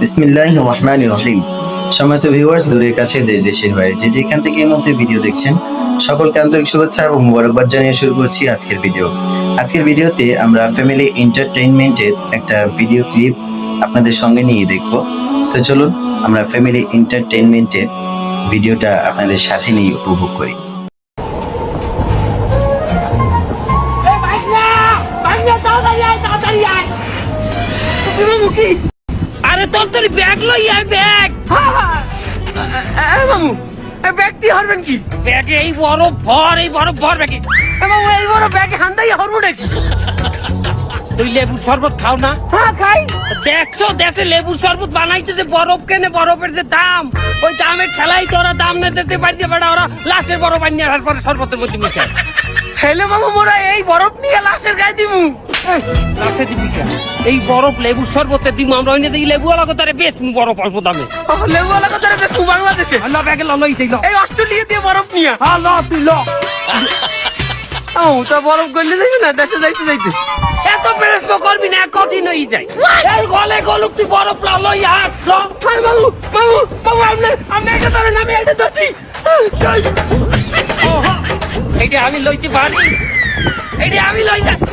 বিসমিল্লাহ রহমান রহিম। সম্মানিত ভিউয়ার্স দূরে কাছে দেশ দেশের বাইরে যে যেখান থেকে এই মুহূর্তে ভিডিও দেখছেন সকলকে আন্তরিক শুভেচ্ছা এবং মুবারকবাদ জানিয়ে শুরু করছি আজকের ভিডিও আজকের ভিডিওতে আমরা ফ্যামিলি এন্টারটেইনমেন্টের একটা ভিডিও ক্লিপ আপনাদের সঙ্গে নিয়ে দেখব। তো চলুন আমরা ফ্যামিলি এন্টারটেইনমেন্টের ভিডিওটা আপনাদের সাথে নিয়ে উপভোগ করি। আয়! তাড়াতাড়ি আয় আরে তোর তোর ব্যাগ লই আয় ব্যাগ। মামু এ ব্যাগ দিয়ে হারবেন কি? ব্যাগে এই বড় ভর এই বড় ভর ব্যাগে। মামু এই বড় ব্যাগে হান্দাই হারবো নাকি? তুই লেবুর শরবত খাও না। হ্যাঁ খাই। দেখছ দেশে লেবুর শরবত বানাইতে যে বরফ কেনে বরফের যে দাম ওই দামের ঠেলাই তো ওরা দাম না দিতে পারছে বেটা ওরা লাশের বরফ আনিয়ে আসার পরে শরবতের মধ্যে মিশায়। হেলে মামু মোরা এই বরফ নিয়ে লাশের গায়ে দিমু। লাশে দিবি কেন? এই বরফ লেবুর শরবতে দিব আমরা ওই দিই লেবু আলাদা তারে বেশ বরফ অল্প দামে। লেবু আলাদা করে বেশ বাংলাদেশে। আল্লাহ ব্যাগে লই দিই এই অস্ট্রেলিয়া দিয়ে বরফ নিয়ে। হ্যাঁ ল তুই ল। ও তা বরফ করলে যাইবি না? দেশে যাইতে যাইতে। এত প্রশ্ন করবি না কঠিন হয়ে যায়। এই গলে গলুক তুই বরফ ল লই আস মামু মামু মামু আপনি আপনি এটা ধরেন আমি এটা ধরছি। এইটা আমি লইতে পারি। এইটা আমি লই যাচ্ছি।